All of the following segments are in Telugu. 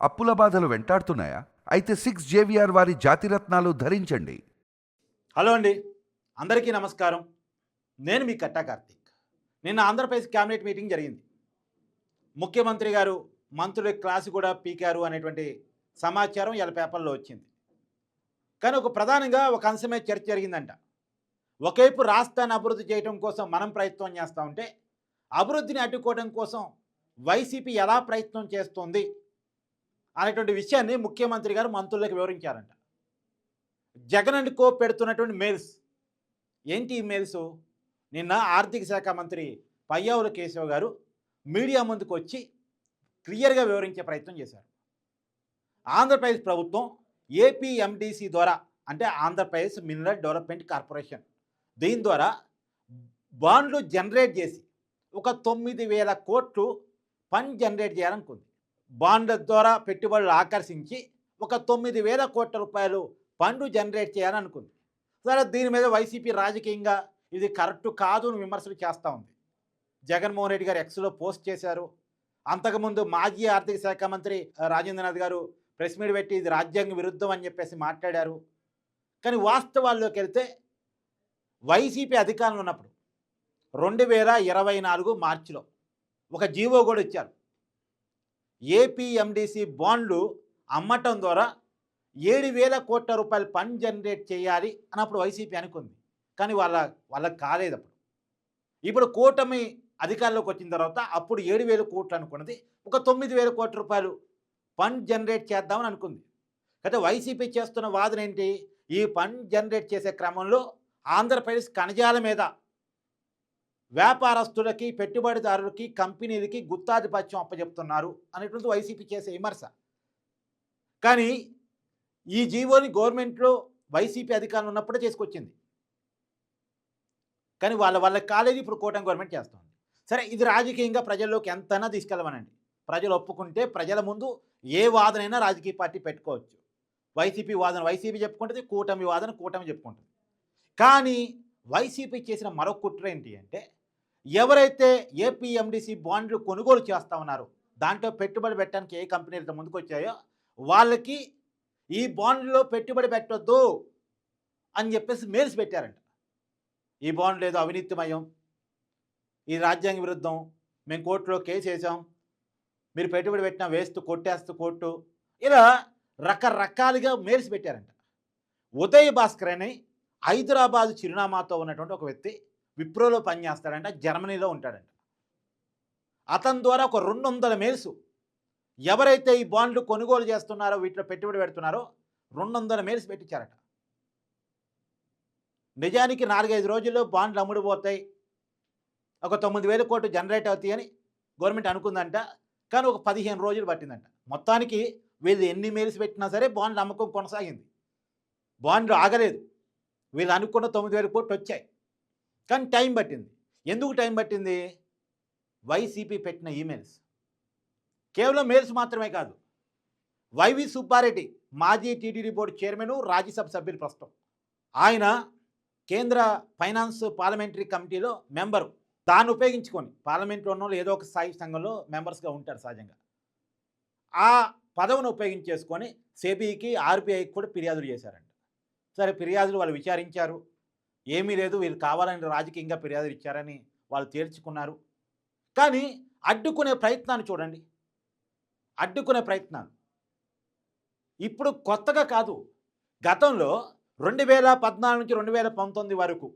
అప్పుల బాధలు వెంటాడుతున్నాయా? అయితే సిక్స్ జేవిఆర్ వారి జాతిరత్నాలు ధరించండి. హలో అండి. అందరికీ నమస్కారం. నేను మీ కట్టా కార్తీక్. నిన్న ఆంధ్రప్రదేశ్ క్యాబినెట్ మీటింగ్ జరిగింది. ముఖ్యమంత్రి గారు మంత్రుల క్లాసు కూడా పీకారు అనేటువంటి సమాచారం ఇలా పేపర్లో వచ్చింది. కానీ ఒక ప్రధానంగా ఒక అంశమే చర్చ జరిగిందంట. ఒకవైపు రాష్ట్రాన్ని అభివృద్ధి చేయడం కోసం మనం ప్రయత్నం చేస్తూ ఉంటే అభివృద్ధిని అడ్డుకోవడం కోసం వైసీపీ ఎలా ప్రయత్నం చేస్తోంది అనేటువంటి విషయాన్ని ముఖ్యమంత్రి గారు మంత్రులకు వివరించారంట. జగన్ అండ్ కో పెడుతున్నటువంటి మెయిల్స్ ఏంటి ఈ మెయిల్స్ నిన్న ఆర్థిక శాఖ మంత్రి పయ్యావుల కేశవ్ గారు మీడియా ముందుకు వచ్చి క్లియర్గా వివరించే ప్రయత్నం చేశారు. ఆంధ్రప్రదేశ్ ప్రభుత్వం ఏపీఎండిసి ద్వారా అంటే ఆంధ్రప్రదేశ్ మినరల్ డెవలప్మెంట్ కార్పొరేషన్ దీని ద్వారా బాండ్లు జనరేట్ చేసి ఒక తొమ్మిది వేల కోట్లు ఫండ్ జనరేట్ చేయాలనుకుంది. బాండ్ల ద్వారా పెట్టుబడులు ఆకర్షించి ఒక తొమ్మిది వేల కోట్ల రూపాయలు ఫండ్ జనరేట్ చేయాలనుకుంది. సరే దీని మీద వైసీపీ రాజకీయంగా ఇది కరెక్ట్ కాదు అని విమర్శలు చేస్తూ ఉంది. జగన్మోహన్ రెడ్డి గారు ఎక్స్లో పోస్ట్ చేశారు. అంతకుముందు మాజీ ఆర్థిక శాఖ మంత్రి రాజేంద్రనాథ్ గారు ప్రెస్ మీట్ పెట్టి ఇది రాజ్యాంగ విరుద్ధం అని చెప్పేసి మాట్లాడారు. కానీ వాస్తవాల్లోకి వెళ్తే వైసీపీ అధికారంలో ఉన్నప్పుడు రెండు వేల ఇరవై నాలుగు మార్చిలో ఒక జీవో కూడా ఇచ్చారు. ఏపీఎండిసి బాండ్లు అమ్మటం ద్వారా ఏడు వేల కోట్ల రూపాయలు ఫండ్ జనరేట్ చేయాలి అన్నప్పుడు వైసీపీ అనుకుంది. కానీ వాళ్ళ వాళ్ళకి కాలేదు అప్పుడు. ఇప్పుడు కూటమి అధికారంలోకి వచ్చిన తర్వాత అప్పుడు ఏడు వేల కోట్లు అనుకున్నది. ఒక తొమ్మిది వేల కోట్ల రూపాయలు ఫండ్ జనరేట్ చేద్దామని అనుకుంది. అయితే వైసీపీ చేస్తున్న వాదన ఏంటి? ఈ ఫండ్ జనరేట్ చేసే క్రమంలో ఆంధ్రప్రదేశ్ కణజాల మీద వ్యాపారస్తులకి పెట్టుబడిదారులకి కంపెనీలకి గుత్తాధిపత్యం అప్పచెప్తున్నారు అనేటువంటి వైసీపీ చేసే విమర్శ. కానీ ఈ జీవోని గవర్నమెంట్లో వైసీపీ అధికారులు ఉన్నప్పుడే చేసుకొచ్చింది. కానీ వాళ్ళ వాళ్ళకి కాలేదు ఇప్పుడు కూటమి గవర్నమెంట్ చేస్తుంది. సరే ఇది రాజకీయంగా ప్రజల్లోకి ఎంతైనా తీసుకెళ్ళమనండి. ప్రజలు ఒప్పుకుంటే ప్రజల ముందు ఏ వాదనైనా రాజకీయ పార్టీ పెట్టుకోవచ్చు. వైసీపీ వాదన వైసీపీ చెప్పుకుంటుంది కూటమి వాదన కూటమి చెప్పుకుంటుంది. కానీ వైసీపీ చేసిన మరొక కుట్ర ఏంటి అంటే ఎవరైతే ఏపీఎండిసి బాండ్లు కొనుగోలు చేస్తా ఉన్నారో దాంట్లో పెట్టుబడి పెట్టడానికి ఏ కంపెనీలు ముందుకు వచ్చాయో వాళ్ళకి ఈ బాండ్లో పెట్టుబడి పెట్టొద్దు అని చెప్పేసి మేల్స్ పెట్టారంట. ఈ బాండ్ ఏదో అవినీతిమయం ఈ రాజ్యాంగ విరుద్ధం మేము కోర్టులో కేసు వేసాం మీరు పెట్టుబడి పెట్టినా వేస్తూ కొట్టేస్తూ కోర్టు ఇలా రకరకాలుగా మేల్స్ పెట్టారంట. ఉదయ్ భాస్కర్ అని హైదరాబాదు చిరునామాతో ఉన్నటువంటి ఒక వ్యక్తి విప్రోలో పనిచేస్తాడంట జర్మనీలో ఉంటాడంట. అతని ద్వారా ఒక రెండు వందల మేల్స్ ఎవరైతే ఈ బాండ్లు కొనుగోలు చేస్తున్నారో వీటిలో పెట్టుబడి పెడుతున్నారో రెండు వందల మేల్స్ పెట్టించారట. నిజానికి నాలుగైదు రోజుల్లో బాండ్లు అమ్ముడుపోతాయి. ఒక తొమ్మిది వేల కోట్లు జనరేట్ అవుతాయి అని గవర్నమెంట్ అనుకుందంట. కానీ ఒక పదిహేను రోజులు పట్టిందంట. మొత్తానికి వీళ్ళు ఎన్ని మేల్స్ పెట్టినా సరే బాండ్ల అమ్మకం కొనసాగింది. బాండ్లు ఆగలేదు. వీళ్ళు అనుకున్న తొమ్మిది వేల కోట్లు వచ్చాయి. కానీ టైం పట్టింది. ఎందుకు టైం పట్టింది? వైసీపీ పెట్టిన ఈమెయిల్స్. కేవలం మెయిల్స్ మాత్రమే కాదు. వైవి సుబ్బారెడ్డి మాజీ టీడీడీ బోర్డు చైర్మన్ రాజ్యసభ సభ్యులు ప్రస్తుతం. ఆయన కేంద్ర ఫైనాన్స్ పార్లమెంటరీ కమిటీలో మెంబరు. దాన్ని ఉపయోగించుకొని పార్లమెంట్లో ఉన్న వాళ్ళు ఏదో ఒక స్థాయి సంఘంలో మెంబర్స్గా ఉంటారు సహజంగా. ఆ పదవిని ఉపయోగించేసుకొని సెబీకి ఆర్బీఐకి కూడా ఫిర్యాదులు చేశారంట. సరే ఫిర్యాదులు వాళ్ళు విచారించారు. ఏమీ లేదు వీళ్ళు కావాలని రాజకీయంగా ఫిర్యాదులు ఇచ్చారని వాళ్ళు తేల్చుకున్నారు. కానీ అడ్డుకునే ప్రయత్నాన్ని చూడండి. అడ్డుకునే ప్రయత్నాలు. ఇప్పుడు కొత్తగా కాదు గతంలో రెండు వేల పద్నాలుగు నుంచి రెండు వేల పంతొమ్మిది వరకు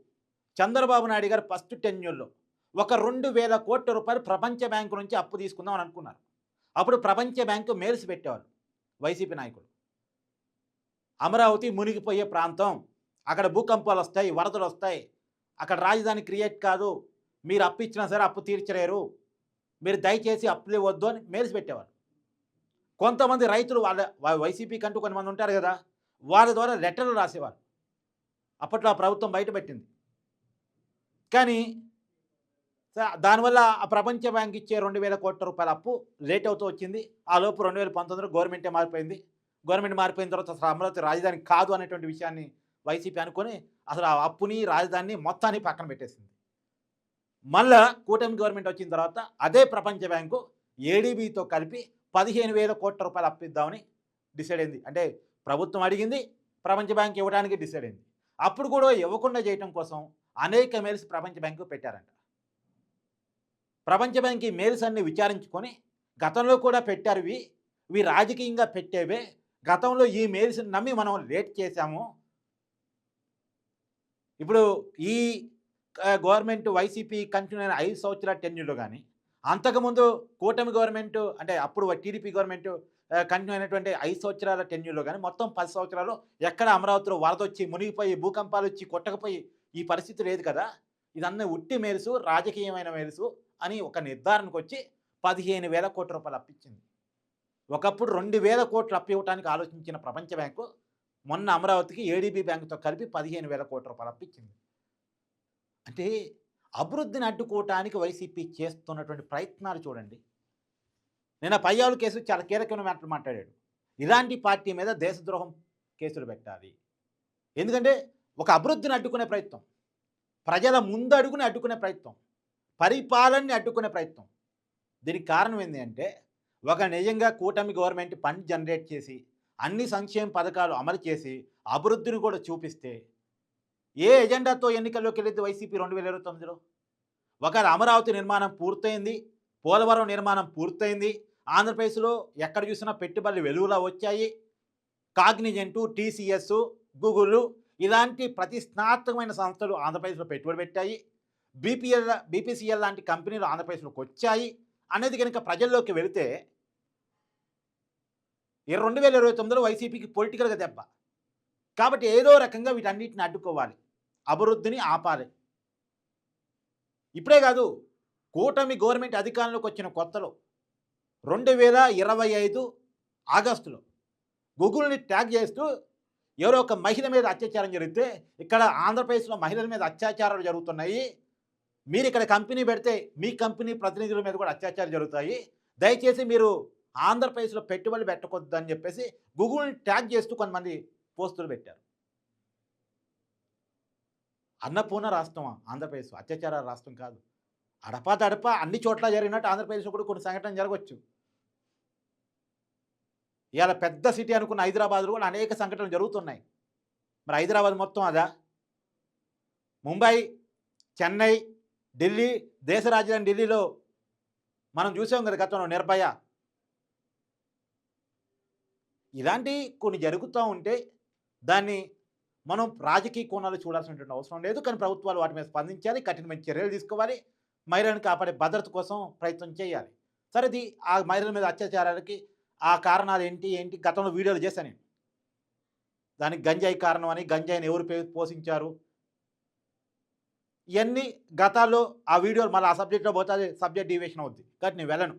చంద్రబాబు నాయుడు గారు ఫస్ట్ టెన్యూర్లో ఒక రెండు వేల కోట్ల రూపాయలు ప్రపంచ బ్యాంకు నుంచి అప్పు తీసుకుందాం అని అనుకున్నారు. అప్పుడు ప్రపంచ బ్యాంకు మేల్సి పెట్టేవారు వైసీపీ నాయకులు. అమరావతి మునిగిపోయే ప్రాంతం. అక్కడ భూకంపాలు వస్తాయి వరదలు వస్తాయి. అక్కడ రాజధాని క్రియేట్ కాదు. మీరు అప్పు ఇచ్చినా సరే అప్పు తీర్చలేరు. మీరు దయచేసి అప్పులు ఇవ్వద్దు అని మెయిల్స్ పెట్టేవారు కొంతమంది రైతులు వాళ్ళ వైసీపీ కంటూ కొంతమంది ఉంటారు కదా వాళ్ళ ద్వారా లెటర్లు రాసేవారు అప్పట్లో ఆ ప్రభుత్వం బయటపెట్టింది కానీ దానివల్ల ఆ ప్రపంచ బ్యాంక్ ఇచ్చే రెండు వేల కోట్ల రూపాయల అప్పు లేట్ అవుతూ వచ్చింది. ఆ లోపు రెండు వేల పంతొమ్మిదిలో గవర్నమెంటే మారిపోయింది. గవర్నమెంట్ మారిపోయిన తర్వాత అసలు అమరావతి రాజధాని కాదు అనేటువంటి విషయాన్ని వైసీపీ అనుకొని అసలు ఆ అప్పుని రాజధానిని మొత్తాన్ని పక్కన పెట్టేసింది. మళ్ళా కూటమి గవర్నమెంట్ వచ్చిన తర్వాత అదే ప్రపంచ బ్యాంకు ఏడీబీతో కలిపి పదిహేను వేల కోట్ల రూపాయలు అప్పిద్దామని డిసైడ్ అయింది. అంటే ప్రభుత్వం అడిగింది ప్రపంచ బ్యాంక్ ఇవ్వడానికి డిసైడ్ అయింది. అప్పుడు కూడా ఇవ్వకుండా చేయటం కోసం అనేక మెయిల్స్ ప్రపంచ బ్యాంకు పెట్టారంట. ప్రపంచ బ్యాంక్ ఈ మెయిల్స్ అన్ని విచారించుకొని గతంలో కూడా పెట్టారు. ఇవి రాజకీయంగా పెట్టేవే. గతంలో ఈ మెయిల్స్ నమ్మి మనం లేట్ చేశాము. ఇప్పుడు ఈ గవర్నమెంట్ వైసీపీ కంటిన్యూ అయిన ఐదు సంవత్సరాల టెన్యూర్లో కానీ అంతకుముందు కూటమి గవర్నమెంట్ అంటే అప్పుడు టీడీపీ గవర్నమెంట్ కంటిన్యూ అయినటువంటి ఐదు సంవత్సరాల టెన్యూర్లో కానీ మొత్తం పది సంవత్సరాలు ఎక్కడ అమరావతిలో వరద వచ్చి మునిగిపోయి భూకంపాలు వచ్చి కొట్టకపోయి ఈ పరిస్థితి లేదు కదా? ఇదన్నీ ఉట్టి మేలుసు రాజకీయమైన మేలుసు అని ఒక నిర్ధారణకు వచ్చి పదిహేను వేల కోట్ల రూపాయలు అప్పించింది ఒకప్పుడు రెండు వేల కోట్లు అప్పివ్వడానికి ఆలోచించిన ప్రపంచ బ్యాంకు మొన్న అమరావతికి ఏడీబీ బ్యాంకుతో కలిపి పదిహేను వేల కోట్ల రూపాయలు అప్పించింది అంటే అభివృద్ధిని అడ్డుకోవటానికి వైసీపీ చేస్తున్నటువంటి ప్రయత్నాలు చూడండి. నేను పయ్యాలు కేసు చాలా కీలకమైన మాటలు మాట్లాడాడు. ఇలాంటి పార్టీ మీద దేశద్రోహం కేసులు పెట్టాలి. ఎందుకంటే ఒక అభివృద్ధిని అడ్డుకునే ప్రయత్నం ప్రజల ముందు అడుగుని అడ్డుకునే ప్రయత్నం పరిపాలనని అడ్డుకునే ప్రయత్నం. దీనికి కారణం ఏంటి అంటే ఒక నిజంగా కూటమి గవర్నమెంట్ ఫండ్ జనరేట్ చేసి అన్ని సంక్షేమ పథకాలు అమలు చేసి అభివృద్ధిని కూడా చూపిస్తే ఏ ఎజెండాతో ఎన్నికల్లోకి వెళ్ళింది వైసీపీ రెండు వేల ఇరవై తొమ్మిదిలో? ఒకరు అమరావతి నిర్మాణం పూర్తయింది పోలవరం నిర్మాణం పూర్తయింది ఆంధ్రప్రదేశ్లో ఎక్కడ చూసినా పెట్టుబడులు వెలుగులా వచ్చాయి. కాగ్నిజెంటు టీసీఎస్ గూగుల్ ఇలాంటి ప్రతిష్టాత్మకమైన సంస్థలు ఆంధ్రప్రదేశ్లో పెట్టుబడి పెట్టాయి. బీపీఎల్ బీపీసీఎల్ లాంటి కంపెనీలు ఆంధ్రప్రదేశ్లోకి వచ్చాయి. అనేది కనుక ప్రజల్లోకి వెళితే రెండు వేల ఇరవై తొమ్మిదిలో వైసీపీకి పొలిటికల్గా దెబ్బ. కాబట్టి ఏదో రకంగా వీటన్నిటిని అడ్డుకోవాలి. అభివృద్ధిని ఆపాలి. ఇప్పుడే కాదు కూటమి గవర్నమెంట్ అధికారంలోకి వచ్చిన కొత్తలో రెండు వేల ఇరవై ఐదు ఆగస్టులో గూగుల్ని ట్యాగ్ చేస్తూ ఎవరో ఒక మహిళ మీద అత్యాచారం జరిగితే ఇక్కడ ఆంధ్రప్రదేశ్లో మహిళల మీద అత్యాచారాలు జరుగుతున్నాయి. మీరు ఇక్కడ కంపెనీ పెడితే మీ కంపెనీ ప్రతినిధుల మీద కూడా అత్యాచారాలు జరుగుతాయి. దయచేసి మీరు ఆంధ్రప్రదేశ్లో పెట్టుబడి పెట్టకూడదు అని చెప్పేసి గూగుల్ని ట్యాగ్ చేస్తూ కొంతమంది పోస్టులు పెట్టారు. అన్నపూర్ణ రాష్ట్రం ఆంధ్రప్రదేశ్ అత్యాచార రాష్ట్రం కాదు. అడపా తడప అన్ని చోట్ల జరిగినట్టు ఆంధ్రప్రదేశ్లో కూడా కొన్ని సంఘటనలు జరగవచ్చు ఇవాళ పెద్ద సిటీ అనుకున్న హైదరాబాద్లో కూడా అనేక సంఘటనలు జరుగుతున్నాయి. మరి హైదరాబాద్ మొత్తం అదా? ముంబై చెన్నై ఢిల్లీ దేశ రాజధాని ఢిల్లీలో మనం చూసాం కదా గతంలో నిర్భయ ఇలాంటి కొన్ని జరుగుతూ ఉంటే దాన్ని మనం రాజకీయ కోణాలు చూడాల్సినటువంటి అవసరం లేదు. కానీ ప్రభుత్వాలు వాటి మీద స్పందించాలి కఠినమైన చర్యలు తీసుకోవాలి. మహిళలను కాపాడే భద్రత కోసం ప్రయత్నం చేయాలి. సరే ఇది ఆ మహిళల మీద అత్యాచారాలకి ఆ కారణాలు ఏంటి ఏంటి? గతంలో వీడియోలు చేశాను నేను. దానికి గంజాయి కారణం అని గంజాయిని ఎవరు పోషించారు? ఇవన్నీ గతాల్లో ఆ వీడియోలు మళ్ళీ ఆ సబ్జెక్ట్లో పోతే సబ్జెక్ట్ డివేషన్ అవుద్ది. కాబట్టి నేను వెళ్ళను.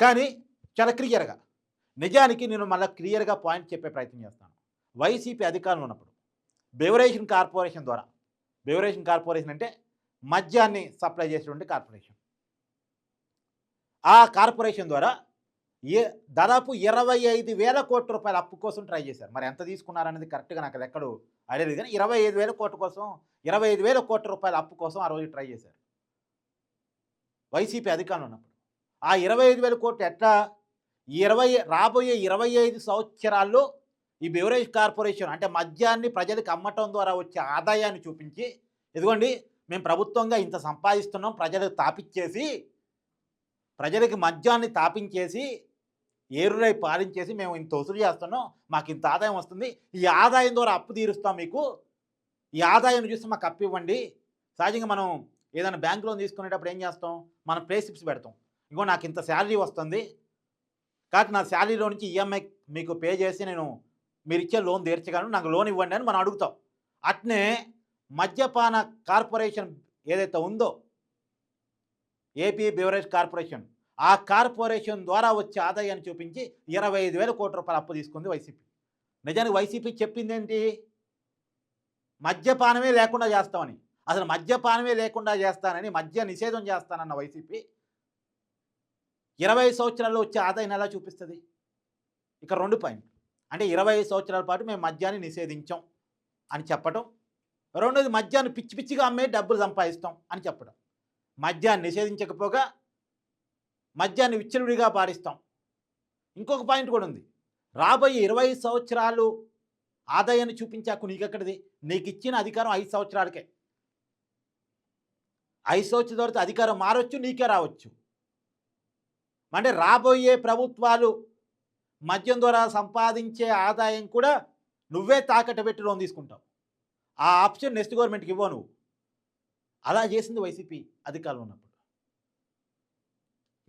కానీ చాలా క్లియర్గా నిజానికి నేను మళ్ళీ క్లియర్గా పాయింట్ చెప్పే ప్రయత్నం చేస్తాను. వైసీపీ అధికారంలో ఉన్నప్పుడు బెవరేషన్ కార్పొరేషన్ ద్వారా బెవరేషన్ కార్పొరేషన్ అంటే మద్యాన్ని సప్లై చేసేటువంటి కార్పొరేషన్. ఆ కార్పొరేషన్ ద్వారా ఏ దాదాపు ఇరవై ఐదు వేల కోట్ల రూపాయల అప్పు కోసం ట్రై చేశారు. మరి ఎంత తీసుకున్నారనేది కరెక్ట్గా నాకు ఎక్కడ అడిగేది కానీ ఇరవై ఐదు వేల కోట్ల కోసం ఇరవై ఐదు వేల కోట్ల రూపాయల అప్పు కోసం ఆ రోజు ట్రై చేశారు. వైసీపీ అధికారంలో ఉన్నప్పుడు. ఆ ఇరవై ఐదు వేల కోట్లు ఎట్లా ఇరవై రాబోయే ఇరవై ఐదు సంవత్సరాల్లో ఈ బెవరేజ్ కార్పొరేషన్ అంటే మద్యాన్ని ప్రజలకు అమ్మటం ద్వారా వచ్చే ఆదాయాన్ని చూపించి ఇదిగోండి మేము ప్రభుత్వంగా ఇంత సంపాదిస్తున్నాం ప్రజలకు తాపించేసి ప్రజలకి మద్యాన్ని తాపించేసి ఏరులై పాలించేసి మేము ఇంత వసూలు చేస్తున్నాం మాకు ఇంత ఆదాయం వస్తుంది. ఈ ఆదాయం ద్వారా అప్పు తీరుస్తాం మీకు. ఈ ఆదాయం చూస్తే మాకు అప్పు ఇవ్వండి. సహజంగా మనం ఏదైనా బ్యాంక్ లోన్ తీసుకునేటప్పుడు ఏం చేస్తాం? మనం ప్లేసిప్స్ పెడతాం. ఇంకో నాకు ఇంత శాలరీ వస్తుంది. కాబట్టి నా శాలరీలో నుంచి ఈఎంఐ మీకు పే చేసి నేను మీరు ఇచ్చే లోన్ తీర్చగలను నాకు లోన్ ఇవ్వండి అని మనం అడుగుతాం. అట్నే మద్యపాన కార్పొరేషన్ ఏదైతే ఉందో ఏపీ బెవరేజ్ కార్పొరేషన్ ఆ కార్పొరేషన్ ద్వారా వచ్చే ఆదాయాన్ని చూపించి ఇరవై ఐదు వేల కోట్ల రూపాయలు అప్పు తీసుకుంది వైసీపీ. నిజానికి వైసీపీ చెప్పింది ఏంటి మద్యపానమే లేకుండా చేస్తామని. అసలు మద్యపానమే లేకుండా చేస్తానని మద్య నిషేధం చేస్తానన్న వైసీపీ ఇరవై సంవత్సరాల్లో వచ్చే ఆదాయం ఎలా చూపిస్తుంది? ఇక రెండు పాయింట్. అంటే ఇరవై సంవత్సరాల పాటు మేము మద్యాన్ని నిషేధించాం అని చెప్పటం. రెండోది మద్యాన్ని పిచ్చి పిచ్చిగా అమ్మే డబ్బులు సంపాదిస్తాం అని చెప్పడం మద్యాన్ని నిషేధించకపోగా మద్యాన్ని విచ్చలుడిగా పారిస్తాం ఇంకొక పాయింట్ కూడా ఉంది. రాబోయే ఇరవై సంవత్సరాలు ఆదాయాన్ని చూపించాకు నీకెక్కడిది? నీకు ఇచ్చిన అధికారం ఐదు సంవత్సరాలకే. ఐదు సంవత్సరాల తర్వాత అధికారం మారవచ్చు నీకే రావచ్చు. అంటే రాబోయే ప్రభుత్వాలు మద్యం ద్వారా సంపాదించే ఆదాయం కూడా నువ్వే తాకట్టు పెట్టి లోన్ తీసుకుంటావు. ఆ ఆప్షన్ నెక్స్ట్ గవర్నమెంట్కి ఇవ్వవు నువ్వు. అలా చేసింది వైసీపీ అధికారంలో ఉన్నప్పుడు.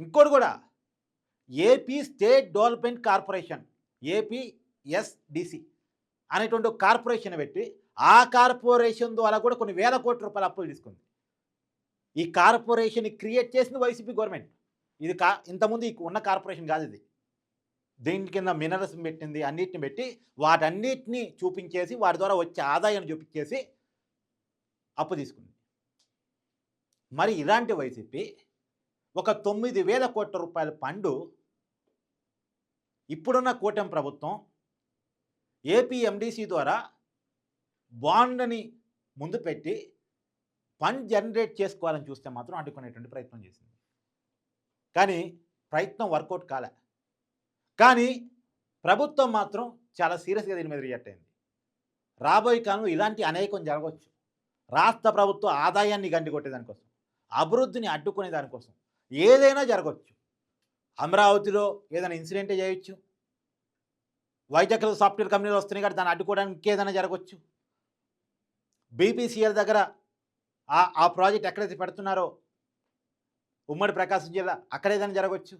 ఇంకోటి కూడా AP state development corporation APSDC అనేటువంటి కార్పొరేషన్ పెట్టి ఆ కార్పొరేషన్ ద్వారా కూడా కొన్ని వేల కోట్ల రూపాయలు అప్పులు తీసుకుంది. ఈ కార్పొరేషన్ క్రియేట్ చేసింది వైసీపీ గవర్నమెంట్. ఇది కా ఇంతకుముందు ఉన్న కార్పొరేషన్ కాదు ఇది. దీని కింద మినరల్స్ పెట్టింది అన్నిటిని పెట్టి వాటన్నిటిని చూపించేసి వాటి ద్వారా వచ్చే ఆదాయాన్ని చూపించేసి అప్పు తీసుకుంది. మరి ఇలాంటి వైసీపీ ఒక తొమ్మిది వేల కోట్ల రూపాయల పండు ఇప్పుడున్న కూటమి ప్రభుత్వం ఏపీఎండిసి ద్వారా బాండ్ని ముందు పెట్టి ఫండ్ జనరేట్ చేసుకోవాలని చూస్తే మాత్రం అడ్డుకునేటువంటి ప్రయత్నం చేసింది. కానీ ప్రయత్నం వర్కౌట్ కాలే. కానీ ప్రభుత్వం మాత్రం చాలా సీరియస్గా దీని మీద రియాక్ట్ అయింది. రాబోయే కాలంలో ఇలాంటి అనేకం జరగవచ్చు. రాష్ట్ర ప్రభుత్వ ఆదాయాన్ని గండి దానికోసం అభివృద్ధిని అడ్డుకునే దానికోసం ఏదైనా జరగవచ్చు. అమరావతిలో ఏదైనా ఇన్సిడెంటే చేయొచ్చు. వైజాగ్లో సాఫ్ట్వేర్ కంపెనీలు వస్తున్నాయి కాబట్టి దాన్ని అడ్డుకోవడానికి ఇంకేదైనా జరగవచ్చు. బీపీసీఎల్ దగ్గర ఆ ఆ ప్రాజెక్ట్ ఎక్కడైతే పెడుతున్నారో ఉమ్మడి ప్రకాశం జిల్లా అక్కడ ఏదైనా జరగవచ్చు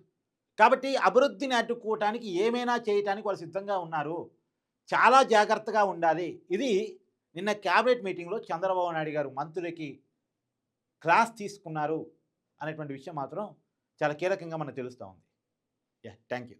కాబట్టి అభివృద్ధిని అడ్డుకోవటానికి ఏమైనా చేయటానికి వాళ్ళు సిద్ధంగా ఉన్నారు. చాలా జాగ్రత్తగా ఉండాలి. ఇది నిన్న క్యాబినెట్ మీటింగ్లో చంద్రబాబు నాయుడు గారు మంత్రులకి క్లాస్ తీసుకున్నారు అనేటువంటి విషయం మాత్రం చాలా కీలకంగా మనకు తెలుస్తూ ఉంది యా థ్యాంక్ యూ